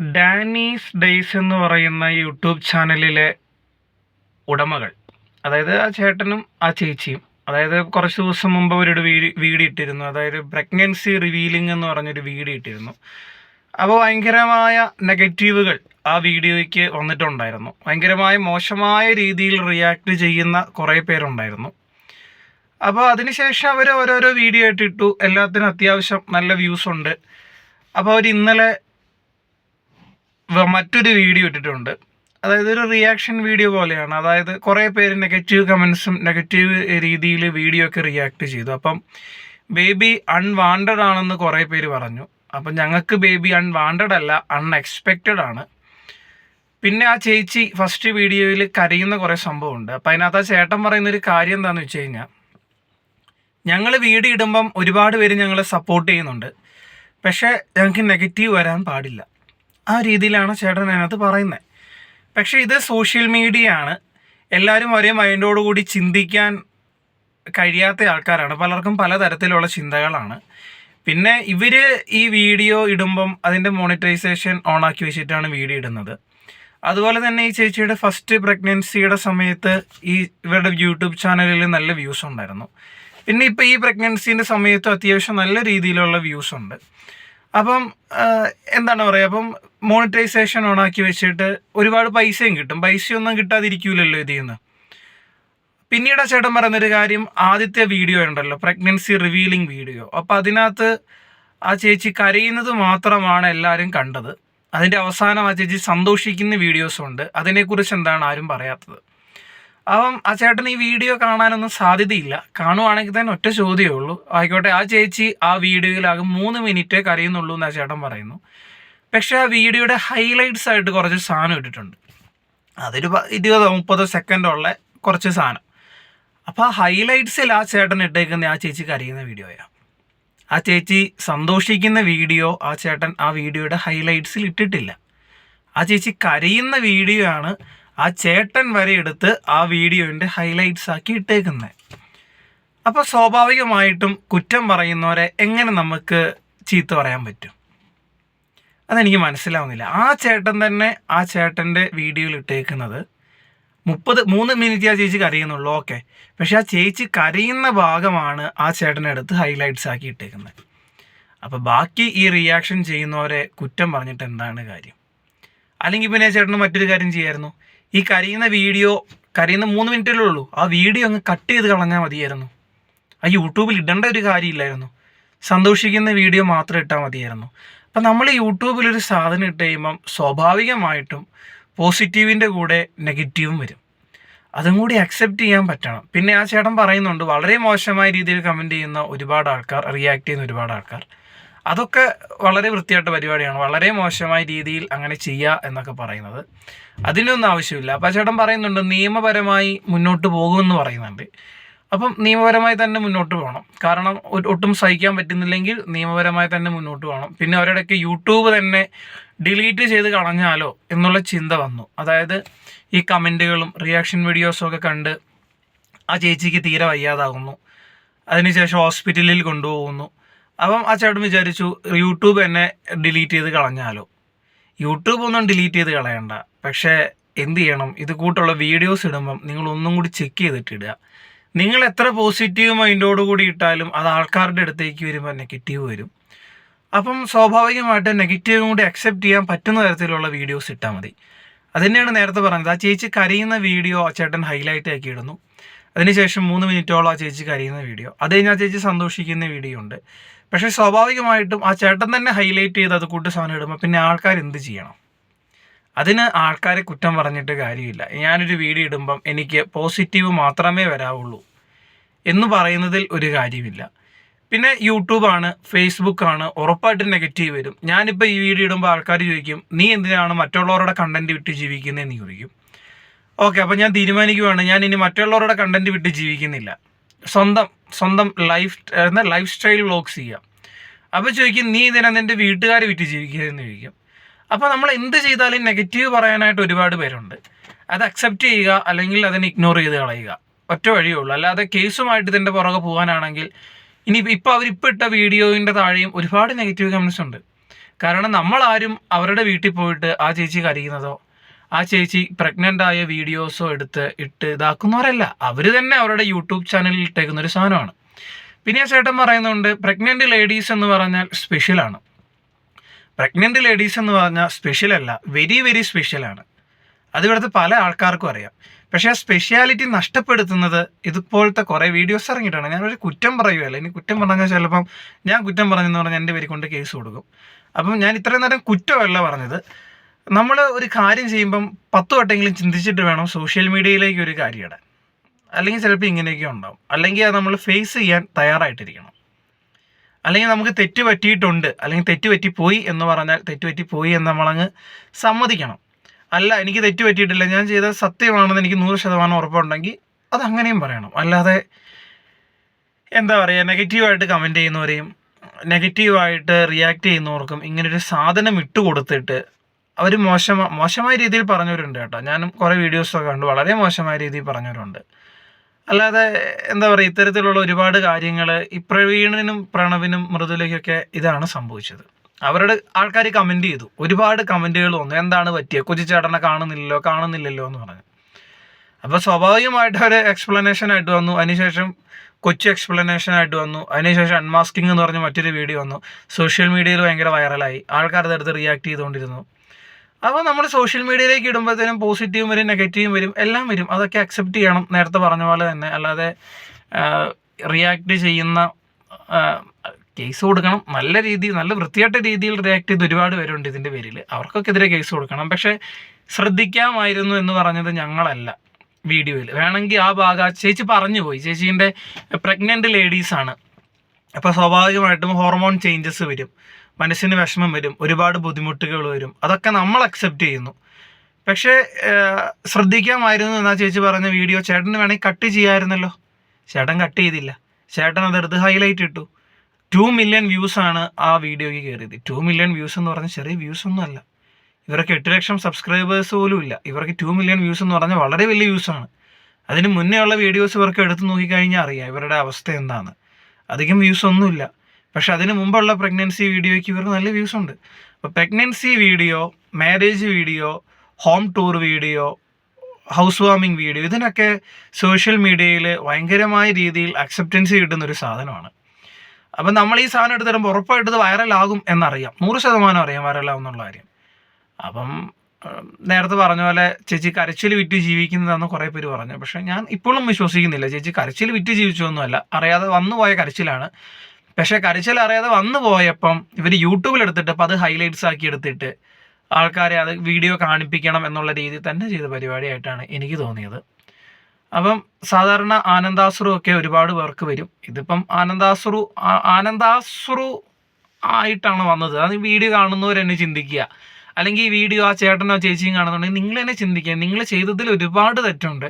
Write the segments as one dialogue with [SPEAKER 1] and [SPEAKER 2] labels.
[SPEAKER 1] Dani's days എന്ന് പറയുന്ന YouTube ചാനലിലെ ഉടമകൾ. അതായത് ആ ചേട്ടനും ആ ചേച്ചിയും. അതായത് കുറച്ച് ദിവസം മുമ്പ് അവരുടെ വീഡിയോ ഇട്ടിരുന്നു അതായത് പ്രഗ്നൻസി റിവീലിംഗ് എന്ന് പറഞ്ഞൊരു വീഡിയോ ഇട്ടിരുന്നു അപ്പോൾ ഭയങ്കരമായ നെഗറ്റീവുകൾ ആ വീഡിയോയ്ക്ക് വന്നിട്ടുണ്ടായിരുന്നു. ഭയങ്കരമായ മോശമായ രീതിയിൽ റിയാക്ട് ചെയ്യുന്ന കുറേ പേരുണ്ടായിരുന്നു. അപ്പോൾ അതിനുശേഷം അവർ ഓരോരോ വീഡിയോ ആയിട്ട് ഇട്ടു എല്ലാത്തിനും അത്യാവശ്യം നല്ല വ്യൂസ് ഉണ്ട്. അപ്പോൾ അവർ ഇന്നലെ മറ്റൊരു വീഡിയോ ഇട്ടിട്ടുണ്ട്. അതായത് ഒരു റിയാക്ഷൻ വീഡിയോ പോലെയാണ്. അതായത് കുറേ പേര് നെഗറ്റീവ് കമൻസും നെഗറ്റീവ് രീതിയിൽ വീഡിയോ ഒക്കെ റിയാക്ട് ചെയ്തു. അപ്പം ബേബി അൺവാണ്ടഡ് ആണെന്ന് കുറേ പേര് പറഞ്ഞു. അപ്പം ഞങ്ങൾക്ക് ബേബി അൺവാണ്ടഡ് അല്ല അൺഎക്സ്പെക്റ്റഡ് ആണ്. പിന്നെ ആ ചേച്ചി ഫസ്റ്റ് വീഡിയോയിൽ കരയുന്ന കുറേ സംഭവമുണ്ട്. അപ്പം അതിനകത്ത് ആ ചേട്ടൻ പറയുന്ന ഒരു കാര്യം എന്താണെന്ന് വെച്ച് കഴിഞ്ഞാൽ ഞങ്ങൾ വീഡിയോ ഇടുമ്പം ഒരുപാട് പേര് ഞങ്ങളെ സപ്പോർട്ട് ചെയ്യുന്നുണ്ട്. പക്ഷേ ഞങ്ങൾക്ക് നെഗറ്റീവ് വരാൻ പാടില്ല. ആ രീതിയിലാണ് ചേട്ടൻ അതിനകത്ത് പറയുന്നത് പക്ഷേ ഇത് സോഷ്യൽ മീഡിയ ആണ് എല്ലാവരും ഒരേ മൈൻഡോടുകൂടി ചിന്തിക്കാൻ കഴിയാത്ത ആൾക്കാരാണ്. പലർക്കും പലതരത്തിലുള്ള ചിന്തകളാണ്. പിന്നെ ഇവർ ഈ വീഡിയോ ഇടുമ്പം അതിന്റെ മോണിറ്റൈസേഷൻ ഓൺ ആക്കി വെച്ചിട്ടാണ് വീഡിയോ ഇടുന്നത്. അതുപോലെ തന്നെ ഈ ചേച്ചിയുടെ ഫസ്റ്റ് പ്രഗ്നൻസിയുടെ സമയത്ത് ഈ ഇവരുടെ യൂട്യൂബ് ചാനലിൽ നല്ല വ്യൂസ് ഉണ്ടായിരുന്നു. പിന്നെ ഇപ്പോൾ ഈ പ്രഗ്നൻസിന്റെ സമയത്ത് അത്യാവശ്യം നല്ല രീതിയിലുള്ള വ്യൂസ് ഉണ്ട്. അപ്പം എന്താണ് പറയുക അപ്പം മോണിറ്റൈസേഷൻ ഓണാക്കി വെച്ചിട്ട് ഒരുപാട് പൈസയും കിട്ടും. പൈസയൊന്നും കിട്ടാതിരിക്കൂലല്ലോ ഇതിൽ നിന്ന്. പിന്നീട് ചേട്ടൻ പറയുന്നൊരു കാര്യം ആദ്യത്തെ വീഡിയോ ഉണ്ടല്ലോ പ്രഗ്നൻസി റിവീലിംഗ് വീഡിയോ അപ്പോൾ അതിനകത്ത് ആ ചേച്ചി കരയുന്നത് മാത്രമാണ് എല്ലാവരും കണ്ടത്. അതിന്റെ അവസാനം ആ ചേച്ചി സന്തോഷിക്കുന്ന വീഡിയോസും ഉണ്ട്. അതിനെക്കുറിച്ച് എന്താണ് ആരും പറയാത്തത്? അപ്പം ആ ചേട്ടൻ ഈ വീഡിയോ കാണാനൊന്നും സാധ്യതയില്ല. കാണുവാണെങ്കിൽ തന്നെ ഒറ്റ ചോദ്യമേ ഉള്ളൂ. ആയിക്കോട്ടെ ആ ചേച്ചി ആ വീഡിയോയിലാകും മൂന്ന് മിനിറ്റ് കരയുന്നുള്ളൂ എന്ന് ആ ചേട്ടൻ പറയുന്നു. പക്ഷെ ആ വീഡിയോയുടെ ഹൈലൈറ്റ്സ് ആയിട്ട് കുറച്ച് സാധനം ഇട്ടിട്ടുണ്ട്. അതൊരു ഇരുപതോ മുപ്പതോ സെക്കൻഡോ ഉള്ള കുറച്ച് സാധനം. അപ്പോൾ ആ ഹൈലൈറ്റ്സിൽ ആ ചേട്ടൻ ഇട്ടേക്കുന്ന ആ ചേച്ചി കരയുന്ന വീഡിയോയാണ് ആ ചേച്ചി സന്തോഷിക്കുന്ന വീഡിയോ ആ ചേട്ടൻ ആ വീഡിയോയുടെ ഹൈലൈറ്റ്സിൽ ഇട്ടിട്ടില്ല. ആ ചേച്ചി കരയുന്ന വീഡിയോ ആണ് ആ ചേട്ടൻ വരെ എടുത്ത് ആ വീഡിയോന്റെ ഹൈലൈറ്റ്സ് ആക്കി ഇട്ടേക്കുന്നത് അപ്പോൾ സ്വാഭാവികമായിട്ടും കുറ്റം പറയുന്നവരെ എങ്ങനെ നമുക്ക് ചീത്ത പറയാൻ പറ്റും? അതെനിക്ക് മനസ്സിലാവുന്നില്ല. ആ ചേട്ടൻ തന്നെ ആ ചേട്ടന്റെ വീഡിയോയിൽ ഇട്ടേക്കുന്നത് മുപ്പത് മൂന്ന് മിനിറ്റ് ആ ചേച്ചി കരയുന്നുള്ളൂ. ഓക്കെ പക്ഷെ ആ ചേച്ചി കരയുന്ന ഭാഗമാണ് ആ ചേട്ടനെടുത്ത് ഹൈലൈറ്റ്സ് ആക്കി ഇട്ടേക്കുന്നത് അപ്പോൾ ബാക്കി ഈ റിയാക്ഷൻ ചെയ്യുന്നവരെ കുറ്റം പറഞ്ഞിട്ട് എന്താണ് കാര്യം? അല്ലെങ്കിൽ പിന്നെ ചേട്ടന് മറ്റൊരു കാര്യം ചെയ്യായിരുന്നു? ഈ കരയുന്ന വീഡിയോ കരയുന്ന മൂന്ന് മിനിറ്റല്ലേ ഉള്ളൂ. ആ വീഡിയോ അങ്ങ് കട്ട് ചെയ്ത് കളഞ്ഞാൽ മതിയായിരുന്നു. ആ യൂട്യൂബിൽ ഇടേണ്ട ഒരു കാര്യമില്ലായിരുന്നു. സന്തോഷിക്കുന്ന വീഡിയോ മാത്രം ഇട്ടാൽ മതിയായിരുന്നു. അപ്പം നമ്മൾ യൂട്യൂബിൽ ഒരു സാധനം ഇട്ട് കഴിയുമ്പം സ്വാഭാവികമായിട്ടും പോസിറ്റീവിന്റെ കൂടെ നെഗറ്റീവും വരും. അതും കൂടി അക്സെപ്റ്റ് ചെയ്യാൻ പറ്റണം. പിന്നെ ആ ചേട്ടൻ പറയുന്നുണ്ട് വളരെ മോശമായ രീതിയിൽ കമന്റ് ചെയ്യുന്ന ഒരുപാട് ആൾക്കാർ റിയാക്ട് ചെയ്യുന്ന ഒരുപാട് ആൾക്കാർ. അതൊക്കെ വളരെ വൃത്തിയായിട്ട പരിപാടിയാണ്. വളരെ മോശമായ രീതിയിൽ അങ്ങനെ ചെയ്യുക എന്നൊക്കെ പറയുന്നത്. അതിനൊന്നും ആവശ്യമില്ല. അപ്പോൾ ചേട്ടൻ പറയുന്നുണ്ട് നിയമപരമായി മുന്നോട്ട് പോകുമെന്ന് പറയുന്നുണ്ട്. അപ്പം നിയമപരമായി തന്നെ മുന്നോട്ട് പോകണം. കാരണം ഒട്ടും സഹിക്കാൻ പറ്റുന്നില്ലെങ്കിൽ നിയമപരമായി തന്നെ മുന്നോട്ട് പോകണം. പിന്നെ അവരുടെയൊക്കെ യൂട്യൂബ് തന്നെ ഡിലീറ്റ് ചെയ്ത് കളഞ്ഞാലോ എന്നുള്ള ചിന്ത വന്നു. അതായത് ഈ കമന്റുകളും റിയാക്ഷൻ വീഡിയോസും ഒക്കെ കണ്ട് ആ ചേച്ചിക്ക് തീരെ വയ്യാതാകുന്നു. അതിനുശേഷം ഹോസ്പിറ്റലിൽ കൊണ്ടുപോകുന്നു. അപ്പം ആ ചേട്ടൻ വിചാരിച്ചു യൂട്യൂബ് എന്നെ ഡിലീറ്റ് ചെയ്ത് കളഞ്ഞാലോ. യൂട്യൂബ് ഒന്നും ഡിലീറ്റ് ചെയ്ത് കളയണ്ട. പക്ഷേ എന്ത് ചെയ്യണം? ഇത് കൂട്ടുള്ള വീഡിയോസ് ഇടുമ്പം നിങ്ങൾ ഒന്നും കൂടി ചെക്ക് ചെയ്തിട്ട് ഇടുക. നിങ്ങൾ എത്ര പോസിറ്റീവ് മൈൻഡോട് കൂടി ഇട്ടാലും അത് ആൾക്കാരുടെ അടുത്തേക്ക് വരുമ്പോൾ നെഗറ്റീവ് വരും. അപ്പം സ്വാഭാവികമായിട്ട് നെഗറ്റീവും കൂടി അക്സെപ്റ്റ് ചെയ്യാൻ പറ്റുന്ന തരത്തിലുള്ള വീഡിയോസ് ഇട്ടാൽ മതി. അത് തന്നെയാണ് നേരത്തെ പറഞ്ഞത്. ആ ചേച്ചി കരയുന്ന വീഡിയോ ആ ചേട്ടൻ ഹൈലൈറ്റ് ആക്കി ഇടുന്നു. അതിനുശേഷം മൂന്ന് മിനിറ്റോളം ആ ചേച്ചി കരയുന്ന വീഡിയോ അത് കഴിഞ്ഞ് ആ ചേച്ചി സന്തോഷിക്കുന്ന വീഡിയോ ഉണ്ട്. പക്ഷേ സ്വാഭാവികമായിട്ടും ആ ചേട്ടൻ തന്നെ ഹൈലൈറ്റ് ചെയ്ത് അത് കൂട്ട് സാധനം ഇടുമ്പോൾ പിന്നെ ആൾക്കാർ എന്ത് ചെയ്യണം? അതിന് ആൾക്കാരെ കുറ്റം പറഞ്ഞിട്ട് കാര്യമില്ല. ഞാനൊരു വീഡിയോ ഇടുമ്പം എനിക്ക് പോസിറ്റീവ് മാത്രമേ വരാവുള്ളൂ എന്ന് പറയുന്നതിൽ ഒരു കാര്യമില്ല. പിന്നെ യൂട്യൂബാണ് ഫേസ്ബുക്കാണ് ഉറപ്പായിട്ട് നെഗറ്റീവ് വരും. ഞാനിപ്പോൾ ഈ വീഡിയോ ഇടുമ്പോൾ ആൾക്കാർ ചോദിക്കും നീ എന്തിനാണ് മറ്റുള്ളവരുടെ കണ്ടന്റ് വിട്ട് ജീവിക്കുന്നതെന്ന് ചോദിക്കും. ഓക്കെ അപ്പോൾ ഞാൻ തീരുമാനിക്കുവാണ് ഞാൻ ഇനി മറ്റുള്ളവരുടെ കണ്ടന്റ് വിട്ട് ജീവിക്കുന്നില്ല. സ്വന്തം സ്വന്തം ലൈഫ് ലൈഫ് സ്റ്റൈൽ വ്ളോഗ്സ് ചെയ്യാം അപ്പോൾ ചോദിക്കും നീ ഇതിനെ നിന്റെ വീട്ടുകാരെ വിറ്റ് ജീവിക്കുകയെന്ന് ചോദിക്കും. അപ്പോൾ നമ്മൾ എന്ത് ചെയ്താലും നെഗറ്റീവ് പറയാനായിട്ട് ഒരുപാട് പേരുണ്ട്. അത് അക്സെപ്റ്റ് ചെയ്യുക അല്ലെങ്കിൽ അതിനെ ഇഗ്നോർ ചെയ്ത് കളയുക. ഒറ്റ വഴിയേ ഉള്ളൂ. അല്ലാതെ കേസുമായിട്ട് ഇതിന്റെ പുറകെ പോകാനാണെങ്കിൽ ഇനി ഇപ്പോൾ അവരിപ്പോൾ ഇട്ട വീഡിയോയിന്റെ താഴെയും ഒരുപാട് നെഗറ്റീവ് കമൻസ് ഉണ്ട്. കാരണം നമ്മളാരും അവരുടെ വീട്ടിൽ പോയിട്ട് ആ ചേച്ചി കരയുന്നതോ ആ ചേച്ചി പ്രഗ്നന്റ് ആയ വീഡിയോസോ എടുത്ത് ഇട്ട് ഇതാക്കുന്നവരല്ല. അവർ തന്നെ അവരുടെ യൂട്യൂബ് ചാനലിൽ ഇട്ടേക്കുന്ന ഒരു സാധനമാണ്. പിന്നെ ചേട്ടൻ പറയുന്നുണ്ട് പ്രഗ്നന്റ് ലേഡീസ് എന്ന് പറഞ്ഞാൽ സ്പെഷ്യലാണ് പ്രഗ്നന്റ് ലേഡീസ് എന്ന് പറഞ്ഞാൽ സ്പെഷ്യലല്ല വെരി വെരി സ്പെഷ്യലാണ് അത് ഇവിടുത്തെ പല ആൾക്കാർക്കും അറിയാം. പക്ഷേ ആ സ്പെഷ്യാലിറ്റി നഷ്ടപ്പെടുത്തുന്നത് ഇതുപോലത്തെ കുറേ വീഡിയോസ് ഇറങ്ങിയിട്ടാണ്. ഞാനൊരു കുറ്റം പറയുകയല്ല. ഇനി കുറ്റം പറഞ്ഞാൽ ചിലപ്പം ഞാൻ കുറ്റം പറഞ്ഞെന്ന് പറഞ്ഞാൽ എന്റെ പേര് കൊണ്ട് കേസ് കൊടുക്കും. അപ്പം ഞാൻ ഇത്രയും നേരം കുറ്റമല്ല പറഞ്ഞത്. നമ്മൾ ഒരു കാര്യം ചെയ്യുമ്പം പത്ത് വട്ടെങ്കിലും ചിന്തിച്ചിട്ട് വേണം സോഷ്യൽ മീഡിയയിലേക്ക് ഒരു കാര്യം ഇടാൻ അല്ലെങ്കിൽ ചിലപ്പോൾ ഇങ്ങനെയൊക്കെ ഉണ്ടാവും. അല്ലെങ്കിൽ അത് നമ്മൾ ഫേസ് ചെയ്യാൻ തയ്യാറായിട്ടിരിക്കണം. അല്ലെങ്കിൽ നമുക്ക് തെറ്റ് പറ്റിയിട്ടുണ്ട്. അല്ലെങ്കിൽ തെറ്റ് പറ്റിപ്പോയി എന്ന് പറഞ്ഞാൽ തെറ്റ് പറ്റിപ്പോയി എന്ന് നമ്മളങ്ങ് സമ്മതിക്കണം. അല്ല എനിക്ക് തെറ്റ് പറ്റിയിട്ടില്ല. ഞാൻ ചെയ്ത സത്യമാണെന്ന് എനിക്ക് നൂറ് ശതമാനം ഉറപ്പുണ്ടെങ്കിൽ അത് അങ്ങനെയും പറയണം. അല്ലാതെ എന്താ പറയുക നെഗറ്റീവായിട്ട് കമന്റ് ചെയ്യുന്നവരെയും നെഗറ്റീവായിട്ട് റിയാക്ട് ചെയ്യുന്നവർക്കും ഇങ്ങനൊരു സാധനം ഇട്ട് കൊടുത്തിട്ട് അവർ മോശമ മോശമായ രീതിയിൽ പറഞ്ഞവരുണ്ട് കേട്ടോ. ഞാനും കുറേ വീഡിയോസൊക്കെ കണ്ടു. വളരെ മോശമായ രീതിയിൽ പറഞ്ഞവരുണ്ട്. അല്ലാതെ എന്താ പറയുക ഇത്തരത്തിലുള്ള ഒരുപാട് കാര്യങ്ങൾ ഈ പ്രവീണിനും പ്രണവിനും മൃദുലയ്ക്കൊക്കെ ഇതാണ് സംഭവിച്ചത്. അവരുടെ ആൾക്കാർ കമന്റ് ചെയ്തു. ഒരുപാട് കമന്റുകൾ വന്നു. എന്താണ് പറ്റിയത് കൊച്ചിച്ചേട്ടനെ കാണുന്നില്ലല്ലോ കാണുന്നില്ലല്ലോ എന്ന് പറഞ്ഞു. അപ്പോൾ സ്വാഭാവികമായിട്ട് അവർ എക്സ്പ്ലനേഷൻ ആയിട്ട് വന്നു. അതിനുശേഷം കൊച്ചു എക്സ്പ്ലനേഷൻ ആയിട്ട് വന്നു. അതിനുശേഷം അൺമാസ്കിംഗ് എന്ന് പറഞ്ഞ മറ്റൊരു വീഡിയോ വന്നു. സോഷ്യൽ മീഡിയയിൽ ഭയങ്കര വൈറലായി ആൾക്കാർ അതെടുത്ത് റിയാക്ട് ചെയ്തുകൊണ്ടിരുന്നു. അപ്പോൾ നമ്മൾ സോഷ്യൽ മീഡിയയിലേക്ക് ഇടുമ്പോഴത്തേനും പോസിറ്റീവും വരും നെഗറ്റീവും വരും എല്ലാം വരും. അതൊക്കെ അക്സെപ്റ്റ് ചെയ്യണം നേരത്തെ പറഞ്ഞ പോലെ തന്നെ. അല്ലാതെ റിയാക്ട് ചെയ്യുന്ന കേസ് കൊടുക്കണം. നല്ല രീതി നല്ല വൃത്തിയായിട്ട രീതിയിൽ റിയാക്ട് ചെയ്ത് ഒരുപാട് പേരുണ്ട് ഇതിന്റെ പേരിൽ അവർക്കൊക്കെ എതിരെ കേസ് കൊടുക്കണം. പക്ഷേ ശ്രദ്ധിക്കാമായിരുന്നു എന്ന് പറഞ്ഞത് ഞങ്ങളല്ല വീഡിയോയിൽ വേണമെങ്കിൽ ആ ഭാഗം ചേച്ചി പറഞ്ഞു പോയി. ചേച്ചീന്റെ പ്രഗ്നന്റ് ലേഡീസാണ് അപ്പോൾ സ്വാഭാവികമായിട്ടും ഹോർമോൺ ചേഞ്ചസ് വരും. മനസ്സിന് വിഷമം വരും ഒരുപാട് ബുദ്ധിമുട്ടുകൾ വരും. അതൊക്കെ നമ്മൾ അക്സെപ്റ്റ് ചെയ്യുന്നു. പക്ഷേ ശ്രദ്ധിക്കാമായിരുന്നു എന്നാ ചേച്ചി പറഞ്ഞ വീഡിയോ ചേട്ടന് വേണമെങ്കിൽ കട്ട് ചെയ്യാമായിരുന്നല്ലോ. ചേട്ടൻ കട്ട് ചെയ്തില്ല. ചേട്ടൻ അതെടുത്ത് ഹൈലൈറ്റ് ഇട്ടു. ടു മില്യൺ വ്യൂസാണ് ആ വീഡിയോയ്ക്ക് കയറിയത്. ടു മില്യൺ വ്യൂസ് എന്ന് പറഞ്ഞാൽ ചെറിയ വ്യൂസ് ഒന്നും അല്ല. ഇവർക്ക് എട്ട് ലക്ഷം സബ്സ്ക്രൈബേഴ്സ് പോലും ഇല്ല. ഇവർക്ക് ടു മില്യൺ വ്യൂസ് എന്ന് പറഞ്ഞാൽ വളരെ വലിയ വ്യൂസാണ് അതിന് മുന്നേ ഉള്ള വീഡിയോസ് ഇവർക്ക് എടുത്ത് നോക്കിക്കഴിഞ്ഞാൽ അറിയാം ഇവരുടെ അവസ്ഥ എന്താണ്. അധികം വ്യൂസ് ഒന്നുമില്ല. പക്ഷെ അതിന് മുമ്പുള്ള പ്രഗ്നൻസി വീഡിയോയ്ക്ക് ഇവർക്ക് നല്ല വ്യൂസ് ഉണ്ട്. അപ്പോൾ pregnancy video marriage video home tour video house warming video ഇതിനൊക്കെ സോഷ്യൽ മീഡിയയിൽ ഭയങ്കരമായ രീതിയിൽ അക്സെപ്റ്റൻസ് കിട്ടുന്ന ഒരു സാധനമാണ്. അപ്പം നമ്മൾ ഈ സാധനം എടുത്ത് തരുമ്പോൾ ഉറപ്പായിട്ട് ഇത് വൈറലാകും എന്നറിയാം. നൂറ് ശതമാനം അറിയാം വൈറലാകും എന്നുള്ള കാര്യം. അപ്പം നേരത്തെ പറഞ്ഞ പോലെ ചേച്ചി കരച്ചിൽ വിറ്റ് ജീവിക്കുന്നതെന്ന് കുറേ പേര് പറഞ്ഞു. പക്ഷേ ഞാൻ ഇപ്പോഴും വിശ്വസിക്കുന്നില്ല. ചേച്ചി കരച്ചിൽ വിറ്റ് ജീവിച്ചൊന്നുമല്ല. അറിയാതെ വന്നു പോയ കരച്ചിലാണ്. പക്ഷേ കരച്ചിൽ അറിയാതെ വന്നു പോയപ്പം ഇവർ യൂട്യൂബിൽ എടുത്തിട്ട് അപ്പം അത് ഹൈലൈറ്റ്സ് ആക്കി എടുത്തിട്ട് ആൾക്കാരെ അത് വീഡിയോ കാണിപ്പിക്കണം എന്നുള്ള രീതിയിൽ തന്നെ ചെയ്ത പരിപാടിയായിട്ടാണ് എനിക്ക് തോന്നിയത്. അപ്പം സാധാരണ ആനന്ദാശ്രു ഒക്കെ ഒരുപാട് പേർക്ക് വരും. ഇതിപ്പം ആനന്ദാശ്രു ആനന്ദാശ്രു ആയിട്ടാണ് വന്നത്. അത് വീഡിയോ കാണുന്നവർ തന്നെ ചിന്തിക്കുക. അല്ലെങ്കിൽ ഈ വീഡിയോ ആ ചേട്ടനോ ചേച്ചിയും കാണുന്നുണ്ടെങ്കിൽ നിങ്ങൾ തന്നെ ചിന്തിക്കുക. നിങ്ങൾ ചെയ്തതിൽ ഒരുപാട് തെറ്റുണ്ട്.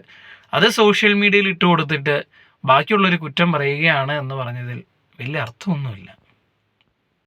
[SPEAKER 1] അത് സോഷ്യൽ മീഡിയയിൽ ഇട്ട് കൊടുത്തിട്ട് ബാക്കിയുള്ളൊരു കുറ്റം പറയുകയാണ് എന്ന് പറഞ്ഞതിൽ വലിയ അർത്ഥമൊന്നുമില്ല.